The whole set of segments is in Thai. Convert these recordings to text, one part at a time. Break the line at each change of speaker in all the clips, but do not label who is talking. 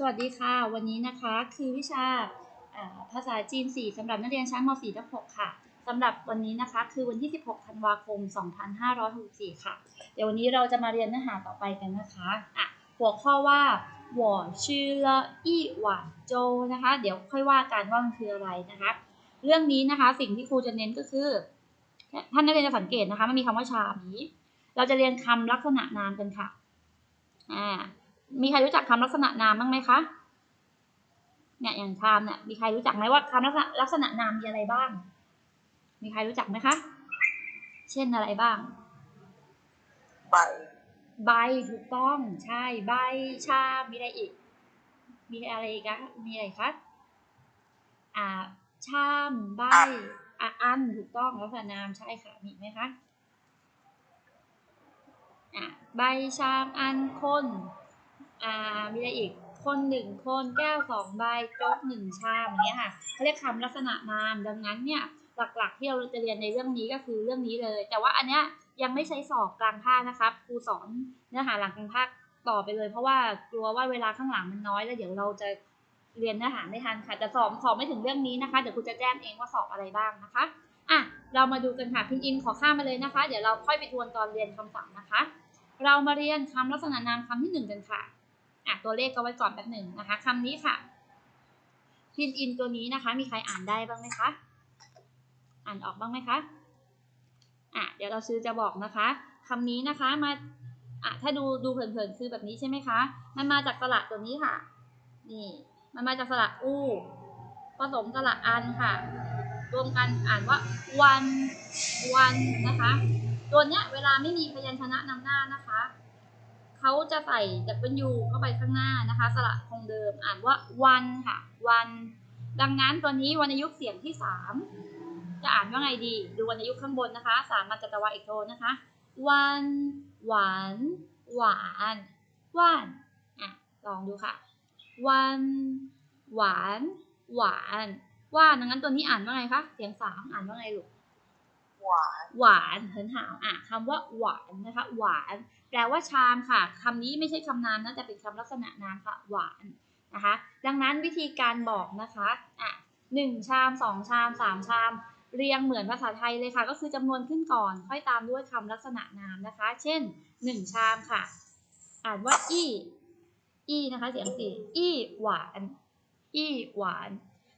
สวัสดีค่ะ วันนี้นะคะคือวิชาภาษาจีน 4 สำหรับนักเรียนชั้นม .4 ทับ6ค่ะ สำหรับวันนี้นะคะคือวันที่ 16 ธันวาคม 2564 ค่ะ เดี๋ยววันนี้เราจะมาเรียนเนื้อหาต่อไปกันนะคะอะหัวข้อว่าหัวชื่อละอี้หวานโจนะคะ เดี๋ยวค่อยว่ากันว่ามันคืออะไรนะคะ เรื่องนี้นะคะสิ่งที่ครูจะเน้นก็คือ ท่านนักเรียนจะสังเกตนะคะมันมีคำว่าชามีเราจะเรียนคำลักษณะนามกันค่ะอ่า มีใครรู้จักคำลักษณะนามบ้างไหมคะ เนี่ยอย่างชามเนี่ยมีใครรู้จักไหมว่าคำลักษณะลักษณะนามมีอะไรบ้าง มีใครรู้จักไหมคะ เช่นอะไรบ้าง
ใบ
ใบถูกต้องใช่ใบชามมีอะไรอีก มีอะไรอีกคะมีอะไรคะ อ่า ชามใบอะอันถูกต้องลักษณะนามใช่ค่ะมีอีกไหมคะ อะใบชามอันคน อ่ามีอะไรอีกคนหนึ่งคนแก้วสองใบโจ๊กหนึ่งชามอย่างเงี้ยค่ะเขาเรียกคำลักษณะนามดังนั้นเนี่ยหลักๆ ที่เราจะเรียนในเรื่องนี้ก็คือเรื่องนี้เลย แต่ว่าอันเนี้ยยังไม่ใช้สอบกลางภาคนะครับครูสอนเนื้อหาหลังกลางภาคต่อไปเลย เพราะว่ากลัวว่าเวลาข้างหลังมันน้อยแล้วเดี๋ยวเราจะเรียนเนื้อหาไม่ทันค่ะแต่สอบสอบไม่ถึงเรื่องนี้นะคะเดี๋ยวครูจะแจ้งเองว่าสอบอะไรบ้างนะคะอะเรามาดูกันค่ะพินอินขอข้ามมาเลยนะคะ เดี๋ยวเราค่อยไปทวนตอนเรียนคำศัพท์นะคะ เรามาเรียนคำลักษณะนามคำที่หนึ่งกันค่ะ อะตัวเลขก็ไว้ก่อนแป๊บหนึ่งนะคะคำนี้ค่ะพินอินตัวนี้นะคะ มีใครอ่านได้บ้างไหมคะ อ่านออกบ้างไหมคะอะเดี๋ยวเราซื้อจะบอกนะคะคำนี้นะคะมาอะถ้าดูดูเผินๆคือแบบนี้ใช่ไหมคะ มันมาจากสระตัวนี้ค่ะ นี่ มันมาจากสระอูผสมสระอันค่ะ รวมกันอ่านว่าวันวันนะคะ ตัวเนี้ยเวลาไม่มีพยัญชนะนำหน้านะคะ จะใส่ W เข้าไปข้างหน้านะคะ สระคงเดิมอ่านว่าวันค่ะ วัน ดังนั้นตัวนี้วรรณยุกต์เสียงที่สามจะอ่านว่าไงดี ดูวรรณยุกต์ข้างบนนะคะ สามมาจัตวาเอกโทนะคะ วันหวานหวานว่านอะลองดูค่ะ วันหวานหวานว่านดังนั้นตัวนี้อ่านว่าไงคะ เสียงสามอ่านว่าไงลูก
หวาน
หวานเหินหาวอะคำว่าหวานนะคะ หวาน แปลว่าชามค่ะคำนี้ไม่ใช่คำนามนะแต่เป็นคำลักษณะนามค่ะ หวานนะคะ ดังนั้นวิธีการบอกนะคะอะหนึ่งชามสองชามสามชาม เรียงเหมือนภาษาไทยเลยค่ะ ก็คือจำนวนขึ้นก่อน ค่อยตามด้วยคำลักษณะนามนะคะ เช่นหนึ่งชามค่ะ อ่านว่า อีอีนะคะ เสียงสี่อีหวาน อีหวาน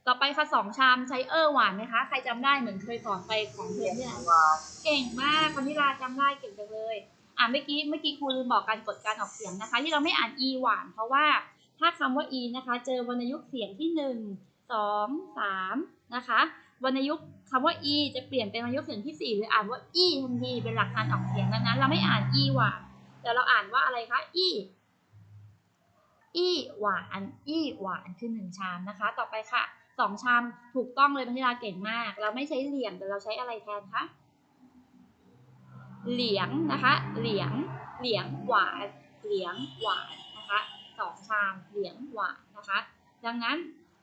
ต่อไปค่ะสองชามใช้เออหวานไหมคะ ใครจำได้เหมือนเคยสอนไปของเพื่อนที่ไหนเก่งมากคำนิราจำได้เก่งจังเลย อ่านเมื่อกี้เมื่อกี้ครูลืมบอกการกดการออกเสียงนะคะ ที่เราไม่อ่าน e หวาน เพราะว่าถ้าคำว่า e นะคะ เจอวรรณยุกต์เสียงที่หนึ่งสองสามนะคะวรรณยุกต์คำว่า e จะเปลี่ยนเป็นวรรณยุกต์เสียงที่สี่หรืออ่านว่า e ทันทีเป็นหลักการออกเสียงดังนั้น เราไม่อ่าน e หวาน แต่เราอ่านว่าอะไรคะ e e หวาน e หวานคือหนึ่งชามนะคะ ต่อไปค่ะ สองชามถูกต้องเลยพันธิลาเก่งมาก เราไม่ใช้เหลี่ยมแต่เราใช้อะไรแทนคะเหลียงนะคะ เหลียง เหลียงหวานเหลียงหวานนะคะสองชามเหลียงหวานนะคะ ดังนั้น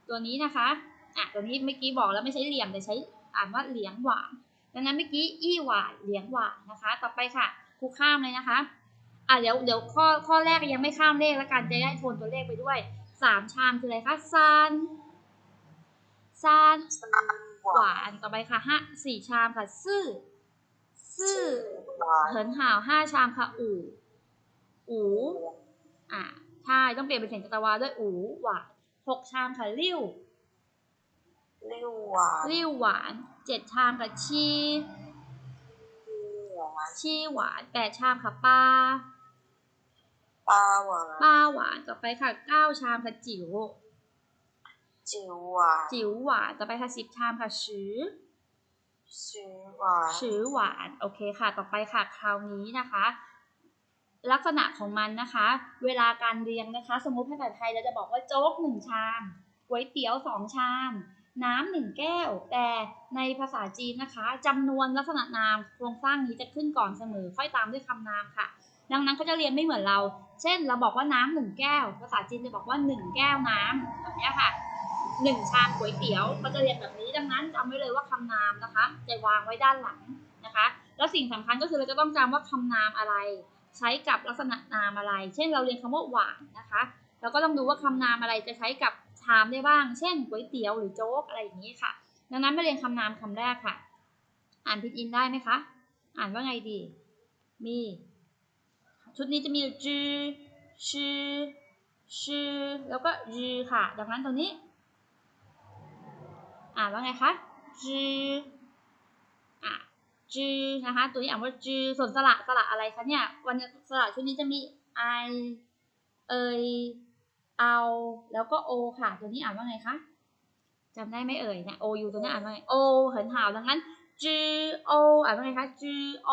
ตัวนี้นะคะอะตัวนี้เมื่อกี้บอกแล้วไม่ใช้เหลี่ยมแต่ใช้อ่านว่าเหลียงหวานดังนั้นเมื่อกี้อี้หวานเหลียงหวานนะคะ ต่อไปค่ะครูข้ามเลยนะคะอะเดี๋ยวเดี๋ยวข้อข้อแรกยังไม่ข้ามเลขแล้วกันจะได้โทนตัวเลขไปด้วยสามชามคืออะไรคะซาน ซาน
หวาน
หวานต่อไปค่ะห้าสี่ชามค่ะ ซื่อ ซื่อ
หวาน
เหินห่าวห้าชามค่ะ อู่ อูอ่าใช่ต้องเปลี่ยนเป็นเสียงจัตวาด้วยอูหวานหกชามค่ะริ้ว
เลี้ยวหวาน
ริ้วหวานเจ็ดชามค่ะชี
หวาน
ชีหวานแปดชามค่ะปลา
ปลาหวาน
ปลาหวานต่อไปค่ะเก้าชามค่ะจิ๋ว
จิ๋วหวาน
จิ๋วหวานต่อไปค่ะสิบชามค่ะชือ
ชื่อหวาน
ชือหวานโอเคค่ะ ต่อไปค่ะคราวนี้นะคะ ลักษณะของมันนะคะ เวลาการเรียงนะคะ สมมุติภาษาไทยเราจะบอกว่าโจ๊กหนึ่งชามก๋วยเตี๋ยวสองชาม น้ำหนึ่งแก้ว แต่ในภาษาจีนนะคะจำนวนลักษณะนามโครงสร้างนี้จะขึ้นก่อนเสมอ ค่อยตามด้วยคำนามค่ะ ดังนั้นก็จะเรียนไม่เหมือนเรา เช่น เราบอกว่าน้ำหนึ่งแก้ว ภาษาจีนจะบอกว่าหนึ่งแก้วน้ำแบบเนี้ยค่ะ หนึ่งชามก๋วยเตี๋ยวก็จะเรียนแบบนี้ดังนั้นจำไว้เลยว่าคำนามนะคะจะวางไว้ด้านหลังนะคะ แล้วสิ่งสำคัญก็คือเราจะต้องจำว่าคำนามอะไร ใช้กับลักษณะนามอะไร เช่นเราเรียนคำว่าหวานนะคะเราก็ต้องดูว่าคำนามอะไรจะใช้กับชามได้บ้าง เช่นก๋วยเตี๋ยวหรือโจ๊กอะไรอย่างนี้ค่ะ ดังนั้นมาเรียนคำนามคำแรกค่ะ อ่านพิดอินได้ไหมคะ อ่านว่าไงดี มี ชุดนี้จะมีจือชื่อชื่อแล้วก็ยือค่ะ ดังนั้นตรงนี้ อ่านว่าไงคะจืออะจือนะคะ ตัวนี้อ่านว่าจือส่วนสระสระอะไรคะเนี่ย วันนี้สระชุดนี้จะมี i เอยเอา แล้วก็ o ค่ะ ตัวนี้อ่านว่าไงคะจำได้ไหมเอ่ยเนี่ย o u ตัวนี้อ่านว่าไง o เหินห่าวดังนั้นจือ o อ่านว่าไงคะจือ o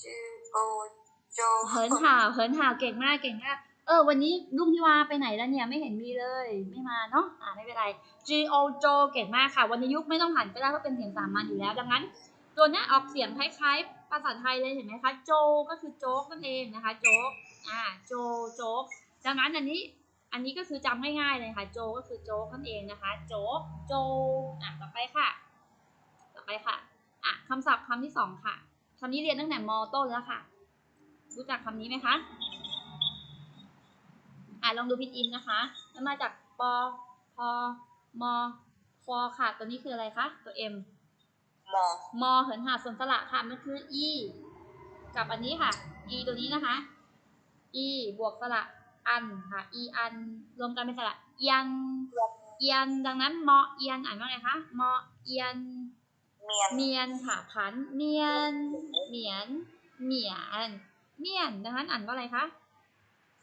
ชื่อโอโจ
เหินห่าวเหินห่าวเก่งมากเก่งมาก เออ วันนี้ลุงทิวาไปไหนแล้วเนี่ย ไม่เห็นมีเลย ไม่มาเนาะอ่าไม่เป็นไร G O โจเก่งมากค่ะ วันนี้ยุคไม่ต้องหันก็ได้เพราะเป็นเสียงสามัญอยู่แล้ว ดังนั้น ตัวนี้ออกเสียงคล้ายๆ ภาษาไทยเลยเห็นไหมคะ โจก็คือโจ๊กนั่นเองนะคะ โจ๊ก อ่า โจ โจ๊ก ดังนั้นอันนี้ อันนี้ก็คือจำง่ายๆเลยค่ะ โจก็คือโจ๊กนั่นเองนะคะ โจ๊ก โจ อะ ต่อไปค่ะ ต่อไปค่ะ อะคำศัพท์คำที่สองค่ะคำนี้เรียนตั้งแต่มต้นแล้วค่ะ รู้จักคำนี้ไหมคะ อะลองดูพินอินนะคะ มันมาจากปอพอมอฟอค่ะ ตัวนี้คืออะไรคะ ตัว M
หมอ
มอเหินหาส่วนสระค่ะ มันคือ E กับอันนี้ค่ะ E ตัวนี้นะคะ E บวกสระอันค่ะ E อันรวมกันเป็นสระเอียนเอียน ดังนั้นมอเอียนอ่านว่าไงคะมอเอียน
เมียน
เมียนค่ะพันเมียนเหมียนเหมียนเมียนดังนั้นอ่านว่าอะไรคะ
เ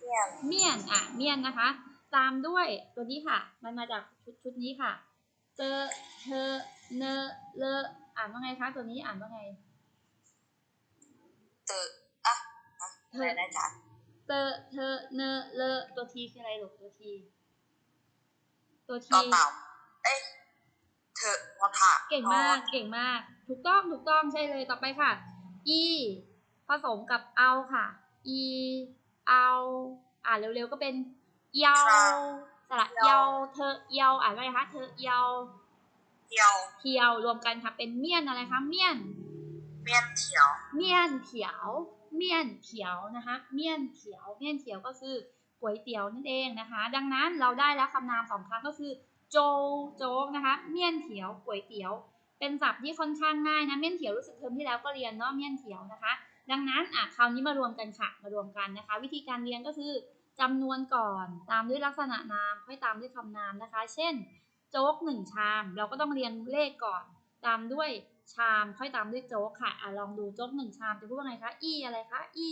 มียน
เมียน อะ เมียนนะคะ ตามด้วยตัวนี้ค่ะ มันมาจากชุดชุดนี้ค่ะ เจอเธอเนอเลออ่านว่าไงคะตัวนี้อ่านว่าไง
เตออะอะอะไรนะจ๊ะ
เตอเธอเนอเลอตัวทีคืออะไรลูกตัวที ตัว
ต่
ที
อเต่าเอ้ยเธอพอถา
เก่งมาก เก่งมาก ถูกต้อง ถูกต้อง ใช่เลย ต่อไปค่ะ e ผสมกับเอาค่ะ e เอาอ่านเร็วๆก็เป็นเยาสระเยาเธอเยาอ่านว่าไงคะเธอเยา
เที่ยว
เทียวรวมกันค่ะเป็นเมียนอะไรคะเมียน
เมียนเขียว
เมียนเถียว เมียนเถียวนะคะเมียนเถียวเมียนเถียวก็คือก๋วยเตี๋ยวนั่นเองนะคะ ดังนั้นเราได้แล้วคำนามสองครั้งก็คือ โจโจ๊กนะคะ เมียนเถียวก๋วยเตี๋ยว เป็นศัพท์ที่ค่อนข้างง่ายนะเมียนเถียวรู้สึกเทอมที่แล้วก็เรียนเนาะเมียนเถียวนะคะ ดังนั้นอะคราวนี้มารวมกันค่ะ มารวมกันนะคะ วิธีการเรียนก็คือจำนวนก่อนตามด้วยลักษณะนามค่อยตามด้วยคำนามนะคะ เช่น โจ๊กหนึ่งชาม เราก็ต้องเรียงเลขก่อน ตามด้วยชาม ค่อยตามด้วยโจ๊กค่ะอะลองดูโจ๊กหนึ่งชามจะพูดว่าไงคะอีอะไรคะอี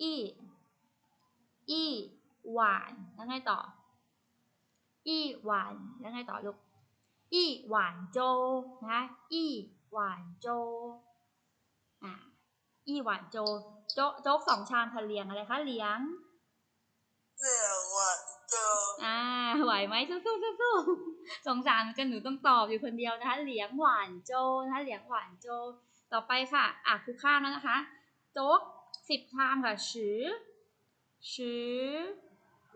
อีอีหวานแล้วไงต่อ อีหวานแล้วไงต่อลูกอีหวานโจนะคะอีหวานโจ อ่าอีหวานโจโจ๊กโจ๊กสองชามค่ะเลียงอะไรคะเลียง
เสือว่าเจอ
อ่าไหวไหมสู้สู้สู้สู้สงสารเหมือนกันหนูต้องตอบอยู่คนเดียวนะคะเหลียงหวานโจนะคะเหลียงหวานโจ ต่อไปค่ะอะคือข้ามแล้วนะคะ โจ๊กสิบชามค่ะชือชือ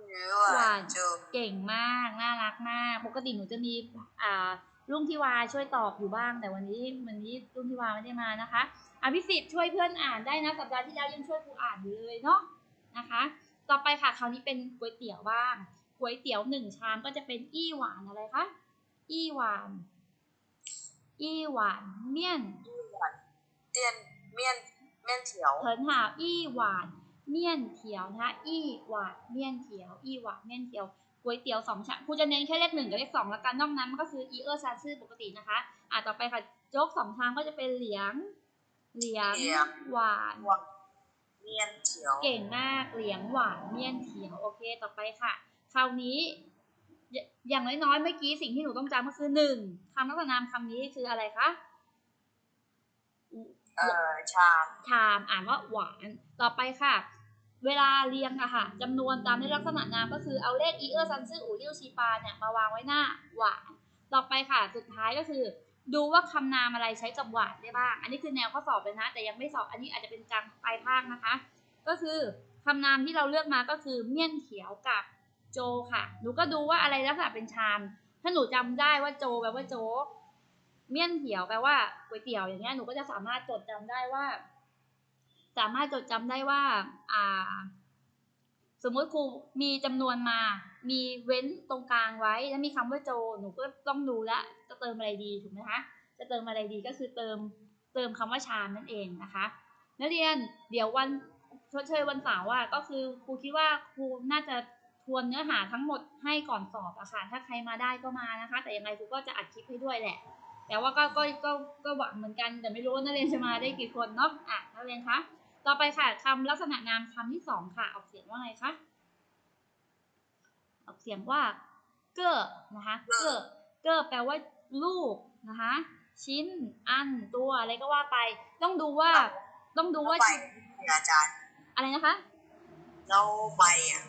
หรือว่าเจอ
เก่งมาก น่ารักมาก ปกติหนูจะมีอ่า รุ่งทิวาช่วยตอบอยู่บ้าง แต่วันนี้วันนี้รุ่งทิวาไม่ได้มานะคะอภิสิทธิ์ช่วยเพื่อนอ่านได้นะสัปดาห์ที่แล้วยังช่วยครูอ่านอยู่เลยเนาะนะคะ ต่อไปค่ะคราวนี้เป็นก๋วยเตี๋ยวบ้างก๋วยเตี๋ยวหนึ่งชามก็จะเป็นอี้หวานอะไรคะอี้หวานอี้หวานเมี่ยน
เตียนเมียนเมียนเขียว
เหินหาวอี้หวานเมี่ยนเถียวนะคะอี้หวานเมี่ยนเถียวอี้หวานเมี่ยนเถียว ก๋วยเตี๋ยวสองชามครูจะเน้นแค่เลขหนึ่งกับเลขสองแล้วกันนอกนั้นมันก็คืออีเออร์ซานซื่อปกตินะคะอะต่อไปค่ะโจ๊กสองชามก็จะเป็นเหลียง เหลียง หวาน
เมียนเขียว
เก่งมากเหลียงหวานเมี่ยนเถียวโอเคต่อไปค่ะ คราวนี้ยอย่างน้อยๆเมื่อกี้สิ่งที่หนูต้องจำก็คือหนึ่งคำลักษณะนามคำนี้คืออะไรคะ
เอ่อชาม
ชามอ่านว่าหวาน ต่อไปค่ะ เวลาเรียงอะค่ะจำนวนตามด้วยลักษณะนามก็คือเอาเลขอีเออร์ซันซื่ออูริวชีปาเนี่ยมาวางไว้หน้าหวาน ต่อไปค่ะสุดท้ายก็คือ ดูว่าคำนามอะไรใช้กับหวานได้บ้าง อันนี้คือแนวข้อสอบเลยนะ แต่ยังไม่สอบอันนี้อาจจะเป็นกลางปลายภาคนะคะ ก็คือคำนามที่เราเลือกมาก็คือเมี่ยนเขียวกับโจค่ะ หนูก็ดูว่าอะไรลักษณะเป็นชาม ถ้าหนูจำได้ว่าโจแปลว่าโจ เมี่ยนเขียวแปลว่าก๋วยเตี๋ยวอย่างเงี้ย หนูก็จะสามารถจดจำได้ว่า สามารถจดจำได้ว่าอ่า สมมุติครูมีจำนวนมา มีเว้นตรงกลางไว้ แล้วมีคำว่าโจ หนูก็ต้องดูละจะเติมอะไรดีถูกไหมคะ จะเติมอะไรดีก็คือเติมเติมคำว่าชามนั่นเองนะคะ นักเรียนเดี๋ยววันชดเชยวันเสาร์อะก็คือครูคิดว่าครูน่าจะทวนเนื้อหาทั้งหมดให้ก่อนสอบอะค่ะถ้าใครมาได้ก็มานะคะ แต่ยังไงครูก็จะอัดคลิปให้ด้วยแหละ แต่ว่าก็ก็ก็ก็หวังเหมือนกันแต่ไม่รู้ว่านักเรียนจะมาได้กี่คนเนาะอะนักเรียนคะ ต่อไปค่ะคำลักษณะนามคำที่สองค่ะ ออกเสียงว่าไงคะ ออกเสียงว่า เก้อนะคะ เก้อ เก้อแปลว่าลูกนะคะ ชิ้น อัน ตัวอะไรก็ว่าไป ต้องดูว่า ต้องดู
แล้ว
ว่า
ใบเนี่ยอาจารย์
อะไรนะคะ
แล้วใบอะ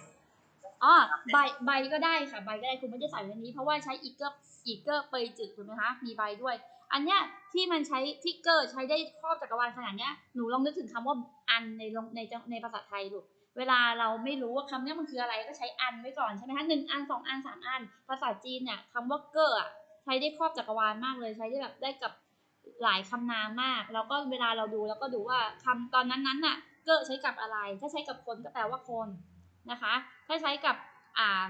อ๋อใบใบก็ได้ค่ะใบก็ได้คุณไม่ได้ใส่ไว้ในนี้เพราะว่าใช้อีกเกอร์อีกเกอร์เปยจืดถูกไหมคะมีใบด้วย อันเนี้ยที่มันใช้ที่เกอร์ใช้ได้ครอบจักรวาลขนาดเนี้ยหนูลองนึกถึงคำว่าอันในในในภาษาไทยดูเวลาเราไม่รู้ว่าคำนี้มันคืออะไรก็ใช้อันไว้ก่อนใช่ไหมคะหนึ่งอันสองอันสามอัน ภาษาจีนเนี่ยคำว่าเกอร์อใช้ได้ครอบจักรวาลมากเลยใช้ได้แบบได้กับหลายคำนามมาก แล้วก็เวลาเราดูแล้วก็ดูว่าคำตอนนั้นนั้นน่ะเกอร์ใช้กับอะไร ถ้าใช้กับคนก็แปลว่าคนนะคะ ถ้าใช้กับอ่า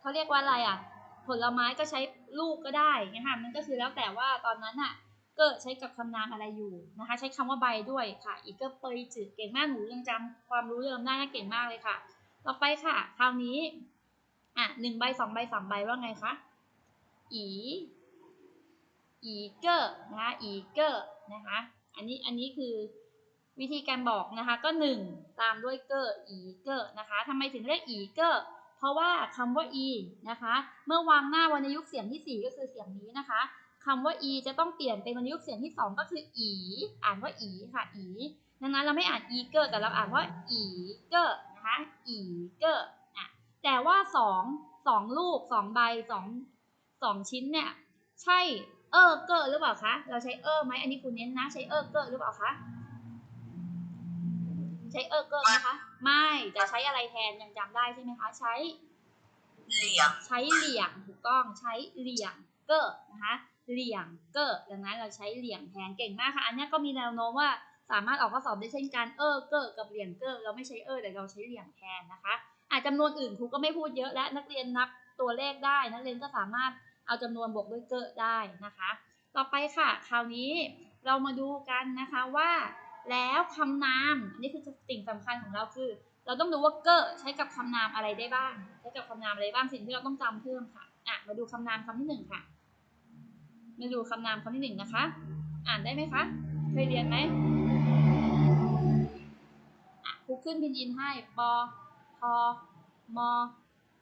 เขาเรียกว่าอะไรอะ ผลไม้ก็ใช้ลูกก็ได้นะคะมันก็คือแล้วแต่ว่าตอนนั้นอะเกิดใช้กับคำนามอะไรอยู่นะคะ ใช้คำว่าใบด้วยค่ะ อีกก็เปยจืดเก่งมากหนูยังจำความรู้เดิมได้นะเก่งมากเลยค่ะ ต่อไปค่ะ คราวนี้อะหนึ่งใบสองใบสามใบว่าไงคะอีอีเกอร์นะคะอีเกอร์นะคะอันนี้อันนี้คือวิธีการบอกนะคะก็หนึ่งตามด้วยเกอร์อีเกอร์นะคะทำไมถึงเรียกอีเกอร์ เพราะว่าคำว่า e นะคะ เมื่อวางหน้าวรรณยุกต์เสียงที่ 4 ก็คือเสียงนี้นะคะคำว่า e จะต้องเปลี่ยนเป็นวรรณยุกต์เสียงที่ 2 ก็คืออี อ่านว่าอีค่ะอีดังนั้นเราไม่อ่านอีเกอร์แต่เราอ่านว่าอีเกอร์นะคะอีเกอร์อะแต่ว่าสองสองลูกสองใบสองสองชิ้นเนี่ยใช่เออเกอร์หรือเปล่าคะ เราใช้เออไหมอันนี้คุณเน้นนะ ใช้เออเกอร์หรือเปล่าคะ ใช้เออเกอร์ไหมคะ ไม่แต่ใช้อะไรแทนยังจำได้ใช่ไหมคะใช้
เหลี่ยม
ใช้เหลี่ยงถูกต้องใช้เหลี่ยงเกอร์นะคะเหลี่ยงเกอร์ดังนั้นเราใช้เหลี่ยงแทนเก่งมากค่ะ อันเนี้ยก็มีแนวโน้มว่าสามารถออกข้อสอบได้เช่นกันเออเกอร์กับเหลี่ยงเกอร์เราไม่ใช้เออแต่เราใช้เหลี่ยงแทนนะคะอาจจำนวนอื่นครูก็ไม่พูดเยอะและนักเรียนนับตัวเลขได้ นักเรียนก็สามารถเอาจำนวนบวกด้วยเกอร์ได้นะคะ ต่อไปค่ะ คราวนี้เรามาดูกันนะคะว่า แล้วคำนามอันนี้คือสิ่งสำคัญของเราคือ เราต้องดูว่าเกอร์ใช้กับคำนามอะไรได้บ้าง ใช้กับคำนามอะไรบ้างสิ่งที่เราต้องจำเพิ่มค่ะอะมาดูคำนามคำที่หนึ่งค่ะ มาดูคำนามคำที่หนึ่งนะคะ อ่านได้ไหมคะเคยเรียนไหมอะครูขึ้นพินยินให้ปอพอมอ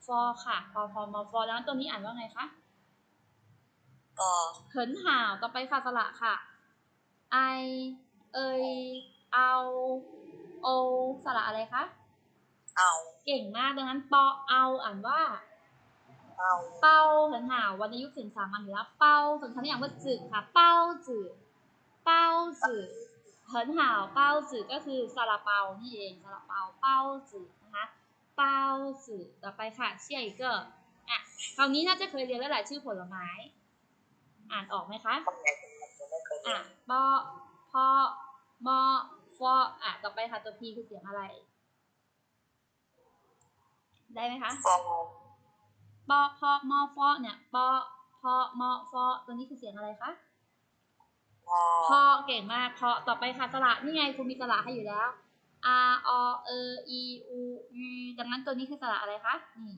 ฟอค่ะปอพอมอฟอแล้วตัวนี้อ่านว่าไงคะ
ปอ
เขินห่าวต่อไปค่ะสระค่ะไอ เอยเอาโอสระอะไรคะ
เอา
เก่งมากดังนั้นปอเอาอ่านว่า
เอา
เป้าเหินห่าววรรณยุกต์ถึงสามัญอยู่แล้วเป้าส่วนคำนี้อย่างว่าจืดค่ะ เป้าจืดเป้าจืดเหินห่าวเป้าจืดก็คือซาลาเปานี่เองซาลาเปาเป้าจืดนะคะเป้าจืดต่อไปค่ะเชี่ยอีกเกอร์อะคราวนี้น่าจะเคยเรียนแล้วแหละชื่อผลไม้ อ่านออกไหมคะ
คนไหนคนไหนจะไม่เคยเรี
อะ
ยน
ปอพอมอฟออะต่อ ไปค่ะตัวพีคือเสียงอะไร ได้ไหมคะ
ฟอ
ปอพอมอฟอเนี่ยปอพอมอฟอตัวนี้คือเสียงอะไรคะ
พอ
พอเก่งมากพอต่อไปค่ะสระนี่ไงครูมีสระให้อยู่แล้ว r o e e u u ดังนั้นตัวนี้คือสระอะไรคะนี่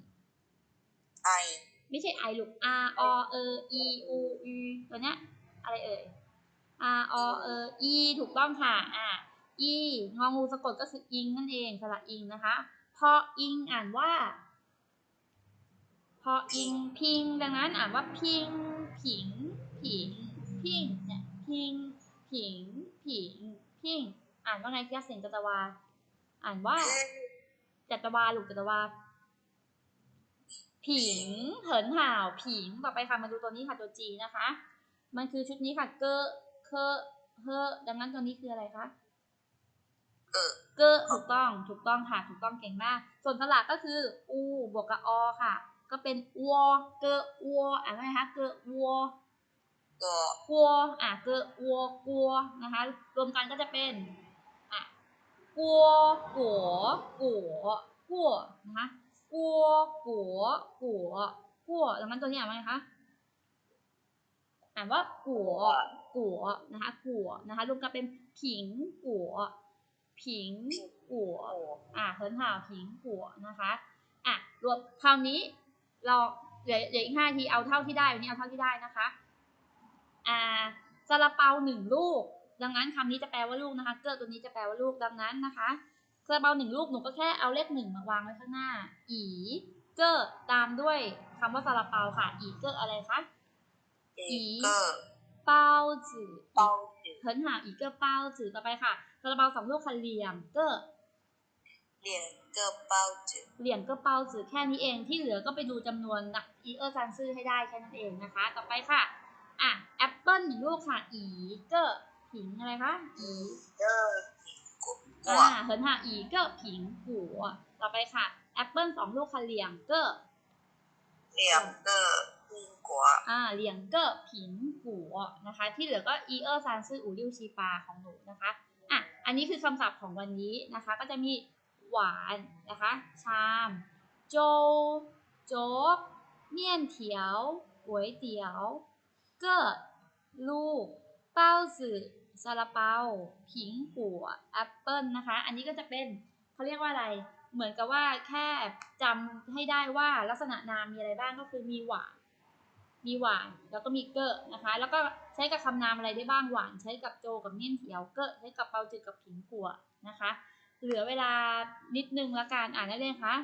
ไอ
ไม่ใช่ i ลูก r o e e u u ตัวเนี้ยอะไรเอ่ย r o e e ถูกต้องค่ะ อะ e งองูสะกดก็คืออิงนั่นเองสระอิงนะคะ พออิงอ่านว่า พออิงพิง ดังนั้นอ่านว่าพิง ผิง ผิง พิงเนี่ยพิง ผิง ผิง พิง อ่านว่าไงคะเสียงจัตวา อ่านว่าจัตวาลูกจัตวา ผิง เหินห่าว ผิง ต่อไปค่ะ มาดูตัวนี้ค่ะตัวจีนะคะ มันคือชุดนี้ค่ะ เกอเคอเฮอดังนั้นตัวนี้คืออะไรคะ
เออ
เกอถูกต้องถูกต้องค่ะถูกต้องเก่งมาก ส่วนสระก็คืออูบวกกับอค่ะ ก็เป็นวัวเกอวัวอ่านว่าไงคะเกอวัว
ก็
กัวอะเกอวัวกัวนะคะรวมกันก็จะเป็นอะกัวกัวกัวกัวนะคะกัวกัวกัวกัวดังนั้นตัวนี้อ่านว่าไงคะอ่านว่ากัวกัวนะคะกัวนะคะรวมกันเป็นผิงกัว ผิงกัว
โอ้
อ่าเฮิร์นห่าวผิงกัวนะคะอะรวมคราวนี้เราเหลือเหลืออีกห้าทีเอาเท่าที่ได้วันนี้เอาเท่าที่ได้นะคะอ่าซาลาเปาหนึ่งลูก ดังนั้นคำนี้จะแปลว่าลูกนะคะเกิดตัวนี้จะแปลว่าลูกดังนั้นนะคะซาลาเปาหนึ่งลูกหนูก็แค่เอาเลขหนึ่งมาวางไว้ข้างหน้า อีเกอร์ตามด้วยคำว่าซาลาเปาค่ะ อีเกอร์อะไรคะ
อีเกอร์
เปาจือ
เปา จือ
เหินหาวอีเกอร์เปาจือต่อไปค่ะซาลาเปาสองลูกค่ะเหลี่ยมเกอร์
เหลียงเกอร์เปาจือ
เหลี่ยมก็เปาจือแค่นี้เองที่เหลือก็ไปดูจำนวนนักอีเออร์ซันซื่อให้ได้แค่นั้นเองนะคะ ต่อไปค่ะอะแอปเปิลหนึ่งลูกค่ะอีเกอร์ผิงอะไรคะอี
เกอร์ผิงกัวกัว
อ่าเหินหาอีเกอร์ผิงหัวต่อไปค่ะแอปเปิลสองลูกค่ะเหลี่ยมเกอร์
เหลียงเกอ ร์ผิงกัว
อ่าเหลียงเกอผิงหัวนะคะ ที่เหลือก็อีเออร์ซันซื่ออูริวชีปาของหนูนะคะอะอันนี้คือคำศัพท์ของวันนี้นะคะ ก็จะมีหวานนะคะ ชาม โจโจ๊กเมี่ยนเถียวก๋วยเตี๋ยวเกอลูก เป้าสื่อซาลาเปาผิงกัวแอปเปิลนะคะ อันนี้ก็จะเป็นเขาเรียกว่าอะไร เหมือนกับว่าแค่จำให้ได้ว่าลักษณะนามมีอะไรบ้างก็คือมีหวาน มีหวานแล้วก็มีเกอร์นะคะ แล้วก็ใช้กับคำนามอะไรได้บ้างหวาน ใช้กับโจกับเมี่ยนเถียวเกอร์ใช้กับเปาจืดกับผิงกัวนะคะ เหลือเวลานิดนึงละกันอ่านได้เลยคะ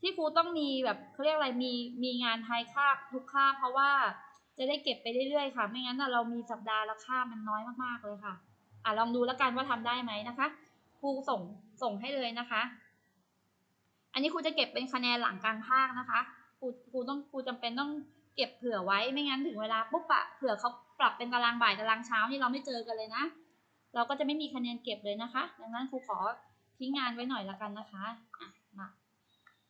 ที่ครูต้องมีแบบเขาเรียกอะไรมีมีงานไทยคาบทุกคาบเพราะว่าจะได้เก็บไปเรื่อยๆค่ะ ไม่งั้นเรามีสัปดาห์ละคาบมันน้อยมากๆเลยค่ะอะลองดูแล้วกันว่าทำได้ไหมนะคะครูส่งส่งให้เลยนะคะ อันนี้ครูจะเก็บเป็นคะแนนหลังกลางภาคนะคะ ครูครูต้องครูจำเป็นต้องเก็บเผื่อไว้ไม่งั้นถึงเวลาปุ๊บอะเผื่อเขาปรับเป็นตารางบ่ายตารางเช้านี่เราไม่เจอกันเลยนะ เราก็จะไม่มีคะแนนเก็บเลยนะคะ ดังนั้นครูขอทิ้งงานไว้หน่อยละกันนะคะอะมา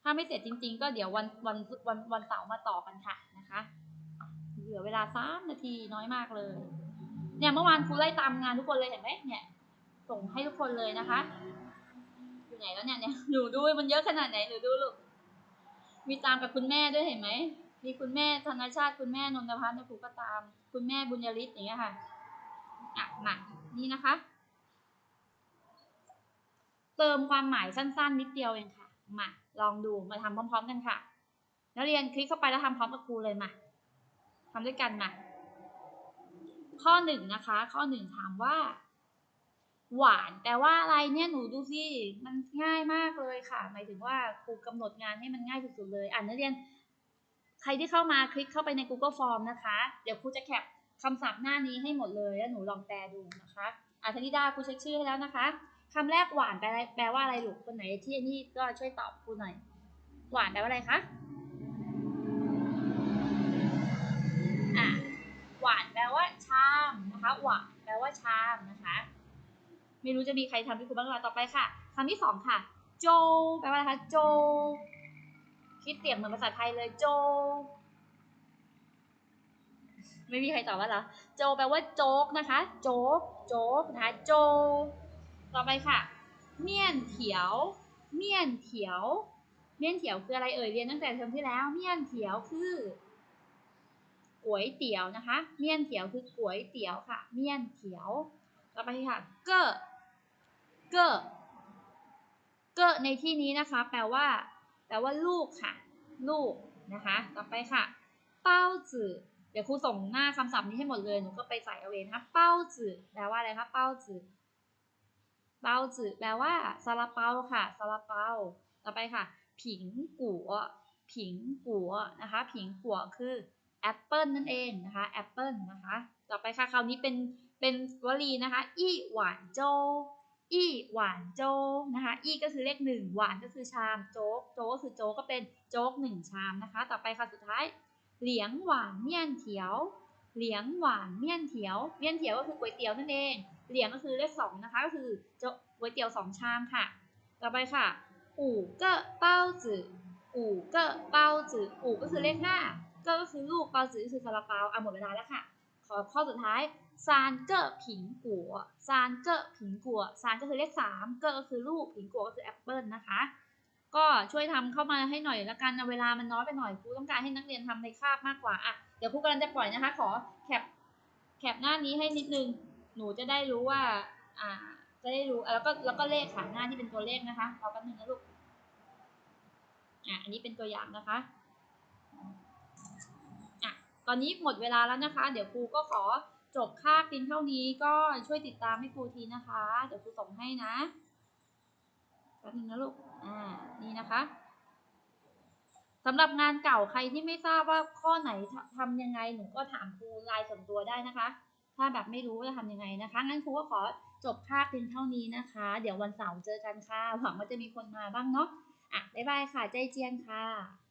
ถ้าไม่เสร็จจริง ๆ ก็เดี๋ยววันวันวันวันเสาร์มาต่อกันค่ะนะคะอะเหลือเวลาสามนาทีน้อยมากเลย เนี่ยเมื่อวานครูไล่ตามงานทุกคนเลยเห็นไหมเนี่ย ส่งให้ทุกคนเลยนะคะ อยู่ไหนแล้วเนี่ยเนี่ยหนูดูมันเยอะขนาดไหนหนูดูลูก มีตามกับคุณแม่ด้วยเห็นไหม มีคุณแม่ธนชาติคุณแม่นนทพัฒน์นะครูก็ตาม คุณแม่บุญยริศอย่างเงี้ยค่ะอะมานี่นะคะ เติมความหมายสั้นๆ นิดเดียวเองค่ะ มาลองดูมาทำพร้อม ๆ กันค่ะ นักเรียนคลิกเข้าไปแล้วทำพร้อมกับครูเลยมาทำด้วยกันมาข้อหนึ่งนะคะ ข้อหนึ่งถามว่า หวานแปลว่าอะไรเนี่ยหนูดูสิมันง่ายมากเลยค่ะ หมายถึงว่าครูกำหนดงานให้มันง่ายสุดๆเลย อ่านนักเรียน ใครที่เข้ามาคลิกเข้าไปใน Google Form นะคะ เดี๋ยวครูจะแคปคำศัพท์หน้านี้ให้หมดเลยแล้วหนูลองแปลดูนะคะอ่าธนิดาครูเช็คชื่อให้แล้วนะคะคำแรกหวานแปลแปลว่าอะไรลูกคนไหนที่อันนี้ก็ช่วยตอบครูหน่อย หวานแปลว่าอะไรคะอะหวานแปลว่าชามนะคะ หวานแปลว่าชามนะคะ ไม่รู้จะมีใครทำที่ครูบ้างหรือเปล่าต่อไปค่ะคำที่สองค่ะ โจ แปลว่าอะไรคะ โจ คิดเสียงเหมือนภาษาไทยเลย โจ ไม่มีใครตอบว่าเหรอ โจ แปลว่าโจ๊กนะคะ โจ๊ก โจ๊กนะคะ โจ ต่อไปค่ะ เมี่ยนเถียว เมี่ยนเถียว เมี่ยนเถียวคืออะไรเอ่ย เรียนตั้งแต่เทอมที่แล้ว เมี่ยนเถียวคือก๋วยเตี๋ยวนะคะ เมี่ยนเถียวคือก๋วยเตี๋ยวค่ะ เมี่ยนเถียว ต่อไปค่ะ เก้อ เก้อ เก้อในที่นี้นะคะ แปลว่า แปลว่าลูกค่ะ ลูกนะคะ ต่อไปค่ะ เป้าจื่อเดี๋ยวครูส่งหน้าคำศัพท์นี้ให้หมดเลย หนูก็ไปใส่เอาเองนะคะ เป้าจื่อแปลว่าอะไรคะ เป้าจื่อเป้าจื่อแปลว่าซาลาเปาค่ะซาลาเปา ต่อไปค่ะ ผิงกัว ผิงกัวนะคะ ผิงกัวคือแอปเปิลนั่นเองนะคะ แอปเปิลนะคะ ต่อไปค่ะ คราวนี้เป็น เป็นวลีนะคะอี้หวานโจอี้หวานโจนะคะอี้ก็คือเลขหนึ่งหวานก็คือชามโจ๊กโจ๊กก็คือโจ๊กก็เป็นโจ๊กหนึ่งชามนะคะ ต่อไปค่ะสุดท้าย เหลียงหวานเมี่ยนเถียว เหลียงหวานเมี่ยนเถียว เมี่ยนเถียวก็คือก๋วยเตี๋ยวนั่นเอง เหลียงก็คือเลขสองนะคะก็คือโจ๊กก๋วยเตี๋ยวสองชามค่ะ ต่อไปค่ะอู่เก้อเป้าจื่ออู่เก้อเป้าจื่ออู่ก็คือเลขห้าก็คือลูกเป้าจื่อก็คือซาลาเปาอะหมดเวลาแล้วค่ะ ขอข้อสุดท้าย ซานเกอร์ผิงกัวซานเกอร์ผิงกัวซานก็คือเลขสามเกอร์ก็คือลูกผิงกัวก็คือแอปเปิลนะคะ ก็ช่วยทำเข้ามาให้หน่อยละกันเวลามันน้อยไปหน่อยครูต้องการให้นักเรียนทำในคาบมากกว่าอะเดี๋ยวครูกำลังจะปล่อยนะคะ ขอแคปแคปหน้านี้ให้นิดนึง หนูจะได้รู้ว่าอ่าจะได้รู้แล้วก็แล้วก็เลขค่ะหน้าที่เป็นตัวเลขนะคะรอแป๊บนึงนะลูกอะอันนี้เป็นตัวอย่างนะคะอะตอนนี้หมดเวลาแล้วนะคะ เดี๋ยวครูก็ขอ จบคาบเพียงเท่านี้ก็ช่วยติดตามให้ครูทีนะคะ เดี๋ยวครูส่งให้นะแป๊บนึงนะลูก อ่า นี่นะคะสำหรับงานเก่าใครที่ไม่ทราบว่าข้อไหนททำยังไงหนูก็ถามครูไลน์ส่วนตัวได้นะคะ ถ้าแบบไม่รู้จะทำยังไงนะคะ งั้นครูก็ขอจบคาบเพียงเท่านี้นะคะ เดี๋ยววันเสาร์เจอกันค่ะ หวังว่าจะมีคนมาบ้างเนาะ อะ บ๊ายบายค่ะ ใจเจียนค่ะ